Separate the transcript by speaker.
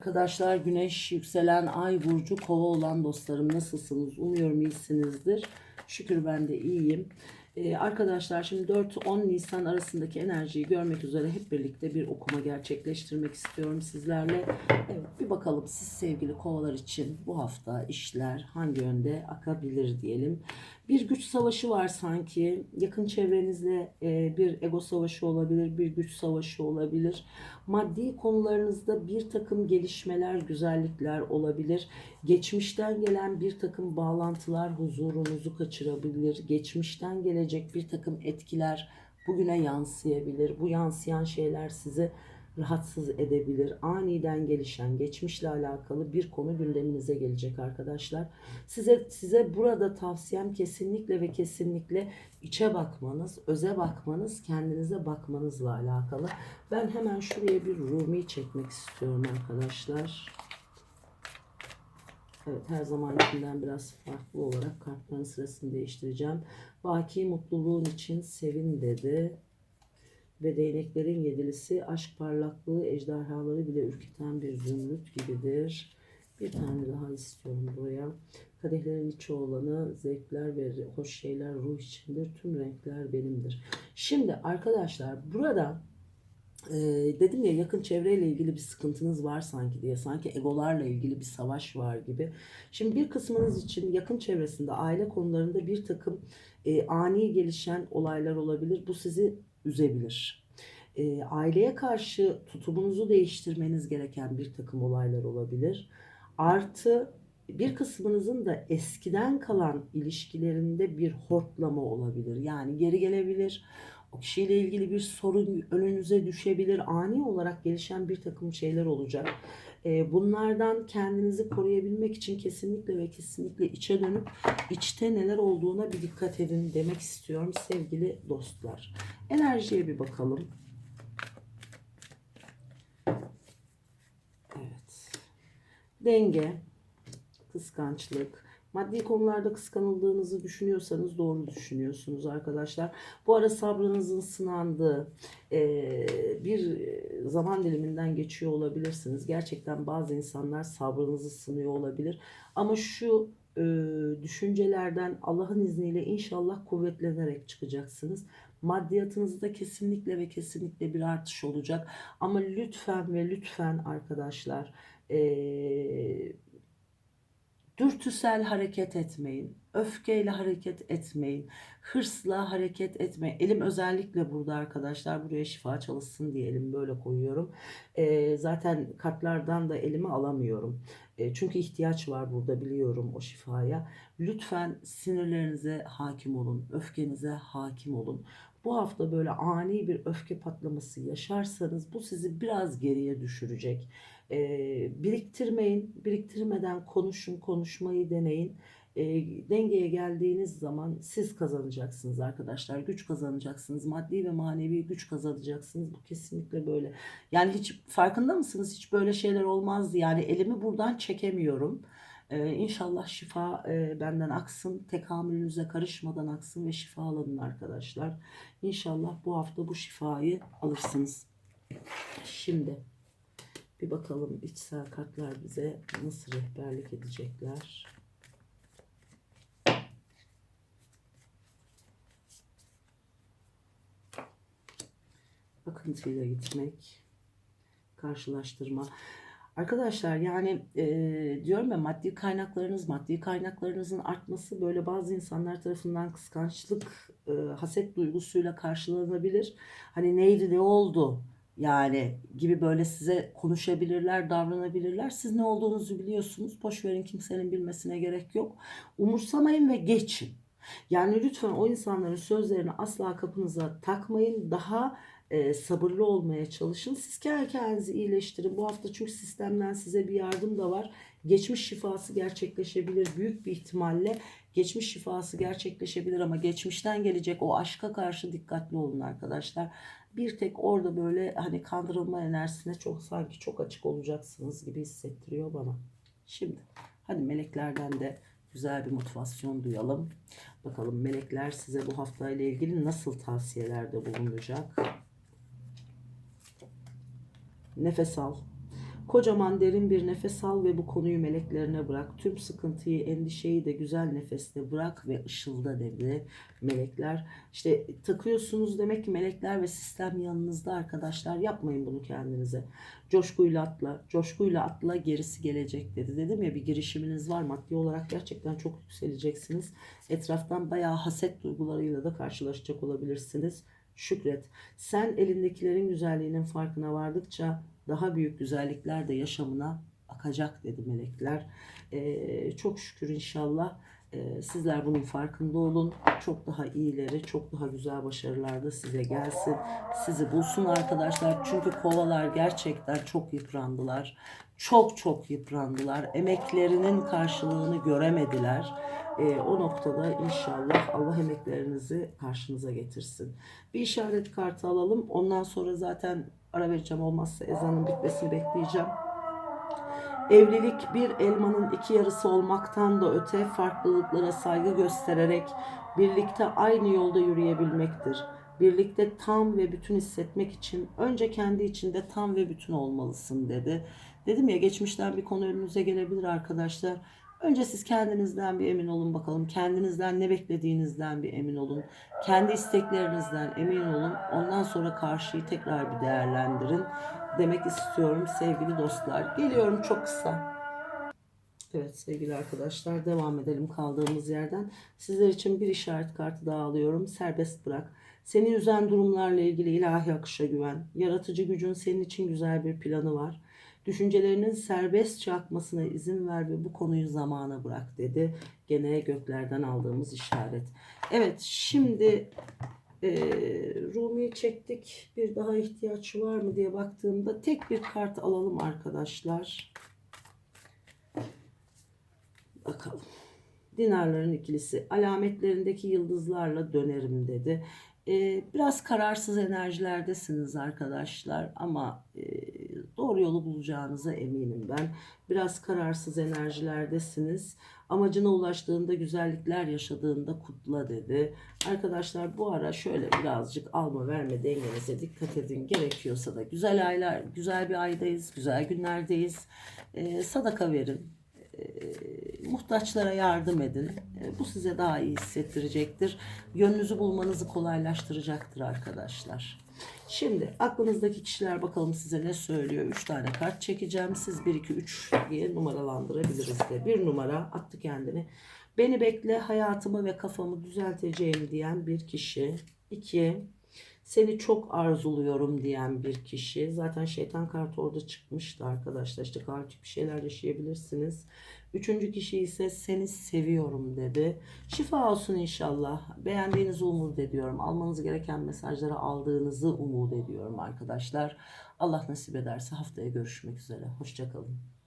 Speaker 1: Arkadaşlar güneş, yükselen ay burcu kova olan dostlarım nasılsınız? Umuyorum iyisinizdir. Şükür ben de iyiyim. Ee, arkadaşlar şimdi 4-10 Nisan arasındaki enerjiyi görmek üzere hep birlikte bir okuma gerçekleştirmek istiyorum sizlerle. Evet bir bakalım siz sevgili kovalar için bu hafta işler hangi yönde akabilir diyelim. Bir güç savaşı var sanki. Yakın çevrenizde e, bir ego savaşı olabilir, bir güç savaşı olabilir. Maddi konularınızda bir takım gelişmeler, güzellikler olabilir. Geçmişten gelen bir takım bağlantılar huzurunuzu kaçırabilir. Geçmişten gelecek bir takım etkiler bugüne yansıyabilir. Bu yansıyan şeyler sizi rahatsız edebilir. Aniden gelişen, geçmişle alakalı bir konu gündeminize gelecek arkadaşlar. Size size burada tavsiyem kesinlikle ve kesinlikle içe bakmanız, öze bakmanız, kendinize bakmanızla alakalı. Ben hemen şuraya bir Rumi çekmek istiyorum arkadaşlar. Evet her zamankinden biraz farklı olarak kartların sırasını değiştireceğim. Baki mutluluğun için sevin dedi. Ve değneklerin yedilisi aşk parlaklığı ejderhaları bile ürküten bir zümrüt gibidir. Bir tane daha istiyorum buraya. Kadehlerin içi olanı zevkler ve hoş şeyler ruh içindir. Tüm renkler benimdir. Şimdi arkadaşlar burada e, dedim ya yakın çevreyle ilgili bir sıkıntınız var sanki diye. Sanki egolarla ilgili bir savaş var gibi. Şimdi bir kısmınız için yakın çevresinde aile konularında bir takım e, ani gelişen olaylar olabilir. Bu sizi üzebilir. E, aileye karşı tutumunuzu değiştirmeniz gereken bir takım olaylar olabilir. Artı bir kısmınızın da eskiden kalan ilişkilerinde bir hortlama olabilir. Yani geri gelebilir. O kişiyle ilgili bir sorun önünüze düşebilir. Ani olarak gelişen bir takım şeyler olacak. E, bunlardan kendinizi koruyabilmek için kesinlikle ve kesinlikle içe dönüp içte neler olduğuna bir dikkat edin demek istiyorum sevgili dostlar. Enerjiye bir bakalım. Evet. Denge, kıskançlık, Maddi konularda kıskanıldığınızı düşünüyorsanız doğru düşünüyorsunuz arkadaşlar. Bu ara sabrınızın sınandığı e, bir zaman diliminden geçiyor olabilirsiniz. Gerçekten bazı insanlar sabrınızı sınıyor olabilir. Ama şu e, düşüncelerden Allah'ın izniyle inşallah kuvvetlenerek çıkacaksınız. Maddiyatınızda kesinlikle ve kesinlikle bir artış olacak. Ama lütfen ve lütfen arkadaşlar eee Dürtüsel hareket etmeyin. Öfkeyle hareket etmeyin. Hırsla hareket etmeyin. Elim özellikle burada arkadaşlar. Buraya şifa çalışsın diye elim böyle koyuyorum. Ee, zaten kartlardan da elimi alamıyorum. E, çünkü ihtiyaç var burada biliyorum o şifaya. Lütfen sinirlerinize hakim olun. Öfkenize hakim olun. Bu hafta böyle ani bir öfke patlaması yaşarsanız bu sizi biraz geriye düşürecek. E, biriktirmeyin. Biriktirmeden konuşun, konuşmayı deneyin. E, dengeye geldiğiniz zaman siz kazanacaksınız arkadaşlar. Güç kazanacaksınız. Maddi ve manevi güç kazanacaksınız. Bu kesinlikle böyle. Yani hiç farkında mısınız? Hiç böyle şeyler olmazdı. Yani elimi buradan çekemiyorum. Ee, inşallah şifa e, benden aksın. Tekamülünüze karışmadan aksın ve şifa alın arkadaşlar. İnşallah bu hafta bu şifayı alırsınız. Şimdi bir bakalım içsel kartlar bize nasıl rehberlik edecekler. Akıntıyla gitmek, karşılaştırma. Arkadaşlar yani e, diyorum ya maddi kaynaklarınız, maddi kaynaklarınızın artması böyle bazı insanlar tarafından kıskançlık, e, haset duygusuyla karşılanabilir. Hani neydi ne oldu yani gibi böyle size konuşabilirler, davranabilirler. Siz ne olduğunuzu biliyorsunuz. Boş verin kimsenin bilmesine gerek yok. Umursamayın ve geçin. Yani lütfen o insanların sözlerini asla kapınıza takmayın. Daha e, sabırlı olmaya çalışın. Siz kendi kendinizi iyileştirin. Bu hafta çünkü sistemden size bir yardım da var. Geçmiş şifası gerçekleşebilir. Büyük bir ihtimalle geçmiş şifası gerçekleşebilir ama geçmişten gelecek o aşka karşı dikkatli olun arkadaşlar. Bir tek orada böyle hani kandırılma enerjisine çok sanki çok açık olacaksınız gibi hissettiriyor bana. Şimdi hadi meleklerden de güzel bir motivasyon duyalım. Bakalım melekler size bu haftayla ilgili nasıl tavsiyelerde bulunacak? Nefes al. Kocaman derin bir nefes al ve bu konuyu meleklerine bırak. Tüm sıkıntıyı, endişeyi de güzel nefeste bırak ve ışılda dedi melekler. İşte takıyorsunuz demek ki melekler ve sistem yanınızda arkadaşlar. Yapmayın bunu kendinize. Coşkuyla atla, coşkuyla atla gerisi gelecek dedi. Dedim ya bir girişiminiz var maddi olarak gerçekten çok yükseleceksiniz. Etraftan bayağı haset duygularıyla da karşılaşacak olabilirsiniz. Şükret. Sen elindekilerin güzelliğinin farkına vardıkça daha büyük güzellikler de yaşamına akacak dedi melekler. Ee, çok şükür inşallah e, sizler bunun farkında olun. Çok daha iyileri, çok daha güzel başarılar da size gelsin. Sizi bulsun arkadaşlar. Çünkü kovalar gerçekten çok yıprandılar. Çok çok yıprandılar. Emeklerinin karşılığını göremediler. Ee, o noktada inşallah Allah emeklerinizi karşınıza getirsin. Bir işaret kartı alalım. Ondan sonra zaten ara vereceğim olmazsa ezanın bitmesini bekleyeceğim. Evlilik bir elmanın iki yarısı olmaktan da öte farklılıklara saygı göstererek birlikte aynı yolda yürüyebilmektir. Birlikte tam ve bütün hissetmek için önce kendi içinde tam ve bütün olmalısın dedi. Dedim ya geçmişten bir konu önünüze gelebilir arkadaşlar. Önce siz kendinizden bir emin olun bakalım. Kendinizden ne beklediğinizden bir emin olun. Kendi isteklerinizden emin olun. Ondan sonra karşıyı tekrar bir değerlendirin. Demek istiyorum sevgili dostlar. Geliyorum çok kısa. Evet sevgili arkadaşlar devam edelim kaldığımız yerden. Sizler için bir işaret kartı daha alıyorum. Serbest bırak. Seni üzen durumlarla ilgili ilahi akışa güven. Yaratıcı gücün senin için güzel bir planı var. Düşüncelerinin serbestçe akmasına izin ver ve bu konuyu zamana bırak dedi. Gene göklerden aldığımız işaret. Evet şimdi e, Rumi'yi çektik. Bir daha ihtiyaç var mı diye baktığımda tek bir kart alalım arkadaşlar. Bakalım. Dinarların ikilisi alametlerindeki yıldızlarla dönerim dedi. Ee, biraz kararsız enerjilerdesiniz arkadaşlar ama e, doğru yolu bulacağınıza eminim ben. Biraz kararsız enerjilerdesiniz. Amacına ulaştığında güzellikler yaşadığında kutla dedi. Arkadaşlar bu ara şöyle birazcık alma verme dengenize dikkat edin. Gerekiyorsa da güzel aylar, güzel bir aydayız, güzel günlerdeyiz. Ee, sadaka verin e, muhtaçlara yardım edin. E, bu size daha iyi hissettirecektir. Yönünüzü bulmanızı kolaylaştıracaktır arkadaşlar. Şimdi aklınızdaki kişiler bakalım size ne söylüyor. 3 tane kart çekeceğim. Siz 1, 2, 3 diye numaralandırabiliriz de. Bir numara attı kendini. Beni bekle hayatımı ve kafamı düzelteceğini diyen bir kişi. 2. Seni çok arzuluyorum diyen bir kişi. Zaten şeytan kartı orada çıkmıştı arkadaşlar. İşte kartik bir şeyler yaşayabilirsiniz. Üçüncü kişi ise seni seviyorum dedi. Şifa olsun inşallah. Beğendiğinizi umut ediyorum. Almanız gereken mesajları aldığınızı umut ediyorum arkadaşlar. Allah nasip ederse haftaya görüşmek üzere. Hoşçakalın.